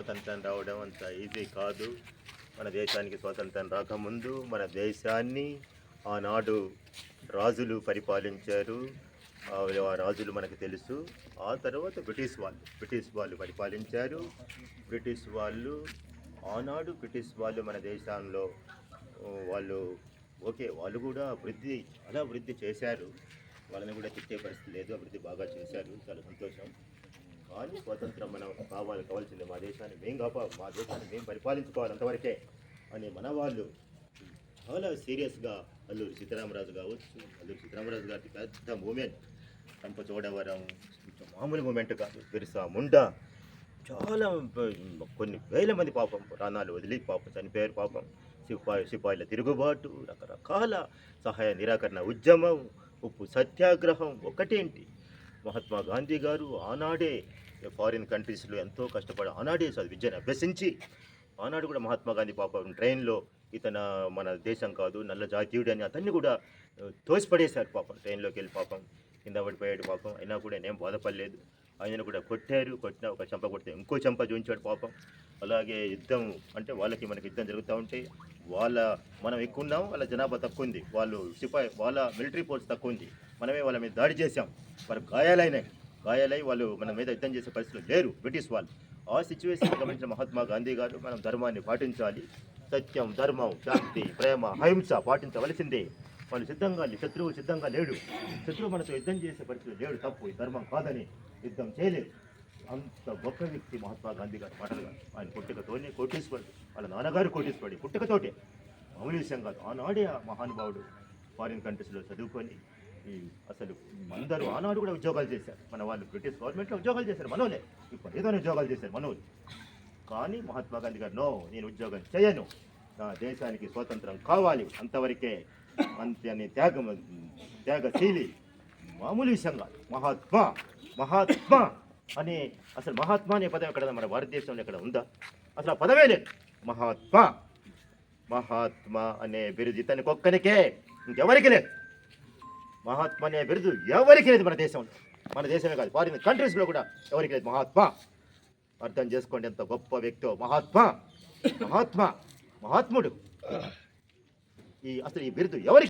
స్వాతంత్రం రావడం అంత ఈజీ కాదు. మన దేశానికి స్వాతంత్రం రాకముందు మన దేశాన్ని ఆనాడు రాజులు పరిపాలించారు. ఆ రాజులు మనకు తెలుసు. ఆ తర్వాత బ్రిటిష్ వాళ్ళు బ్రిటిష్ వాళ్ళు పరిపాలించారు. బ్రిటిష్ వాళ్ళు ఆనాడు బ్రిటిష్ వాళ్ళు మన దేశంలో వాళ్ళు ఓకే వాళ్ళు కూడా అభివృద్ధి అలా అభివృద్ధి చేశారు. వాళ్ళని కూడా తిట్టే పరిస్థితి లేదు. అభివృద్ధి బాగా చేశారు. చాలా సంతోషం. కానీ స్వాతంత్రం మనం కావాలి కావాల్సింది మా దేశాన్ని మేము కాపా మా దేశాన్ని మేము పరిపాలించుకోవాలి అంతవరకే అని మన వాళ్ళు చాలా సీరియస్గా అల్లూరి సీతారామరాజు కావచ్చు అల్లూరి సీతారామరాజు గారి పెద్ద మూమెంట్ రంపచోడవరం కొంచెం మామూలు మూమెంట్ కాదు బిర్సా ముండా చాలా కొన్ని వేల మంది పాపం ప్రాణాలు వదిలి పాపం చనిపోయారు పాపం. సిపాయి సిపాయిల తిరుగుబాటు రకరకాల సహాయ నిరాకరణ ఉద్యమం ఉప్పు సత్యాగ్రహం ఒకటేంటి? మహాత్మా గాంధీ గారు ఆనాడే ఫారిన్ కంట్రీస్లో ఎంతో కష్టపడి ఆనాడే చదువు విద్యను అభ్యసించి ఆనాడు కూడా మహాత్మా గాంధీ పాపం ట్రైన్లో ఇతన మన దేశం కాదు నల్ల జాతీయుడు అని అతన్ని కూడా తోసిపడేశారు పాపం. ట్రైన్లోకి వెళ్ళి పాపం కింద పడిపోయాడు పాపం. అయినా కూడా నేనేం బాధపడలేదు. ఆయనను కూడా కొట్టారు కొట్టిన ఒక చెంప కొడితే ఇంకో చెంప చూపించాడు పాపం. అలాగే యుద్ధం అంటే వాళ్ళకి మనకి యుద్ధం జరుగుతూ ఉంటే వాళ్ళ మనం ఎక్కువ ఉన్నాం వాళ్ళ జనాభా తక్కువ ఉంది. వాళ్ళు సిపాయి వాళ్ళ మిలిటరీ ఫోర్స్ తక్కువ ఉంది. మనమే వాళ్ళ మీద దాడి చేసాం వారు గాయాలైనాయి. గాయాలై వాళ్ళు మన మీద యుద్ధం చేసే పరిస్థితులు లేరు బ్రిటిష్ వాళ్ళు. ఆ సిచ్యువేషన్ గమనించిన మహాత్మా గాంధీ గారు మనం ధర్మాన్ని పాటించాలి. సత్యం ధర్మం శాంతి ప్రేమ అహింస పాటించవలసిందే. వాళ్ళు సిద్ధంగా శత్రువు సిద్ధంగా లేడు. శత్రువు మనతో యుద్ధం చేసే పరిస్థితి లేడు తప్పు. ఈ ధర్మం కాదని యుద్ధం చేయలేదు. అంత గొప్ప వ్యక్తి మహాత్మా గాంధీ గారు మాటలు గారు ఆయన పుట్టుకతోనే కోటేశ్వరుడు వాళ్ళ నాన్నగారు కోటేశ్వరుడు. పుట్టుకతోటే. మామూలు విషయం కాదు. ఆనాడే ఆ మహానుభావుడు ఫారిన్ కంట్రీస్లో చదువుకొని ఈ అసలు అందరూ ఆనాడు కూడా ఉద్యోగాలు చేశారు. మన వాళ్ళు బ్రిటిష్ గవర్నమెంట్లో ఉద్యోగాలు చేశారు. మనోలే. ఇప్పుడు ఏదైనా ఉద్యోగాలు చేశారు మనోలు కానీ మహాత్మా గాంధీ గారు నో నేను ఉద్యోగం చేయను. నా దేశానికి స్వాతంత్రం కావాలి అంతవరకే. అంత్యాన్ని త్యాగం త్యాగశీలి మామూలు విషయం కాదు మహాత్మా మహాత్మా అనే అసలు మహాత్మా అనే పదం ఎక్కడ మన భారతదేశంలో ఎక్కడ ఉందా అసలు ఆ పదమే లేదు మహాత్మా మహాత్మా అనే బిరుదు ఇతనికి ఒక్కనికే ఇంకెవరికి లేదు మహాత్మా అనే బిరుదు ఎవరికి లేదు మన దేశంలో మన దేశమే కాదు ఫారిన్ కంట్రీస్లో కూడా ఎవరికి లేదు మహాత్మా అర్థం చేసుకోండి ఎంత గొప్ప వ్యక్తో మహాత్మా మహాత్మా మహాత్ముడు ఈ అసలు ఈ బిరుదు ఎవరికి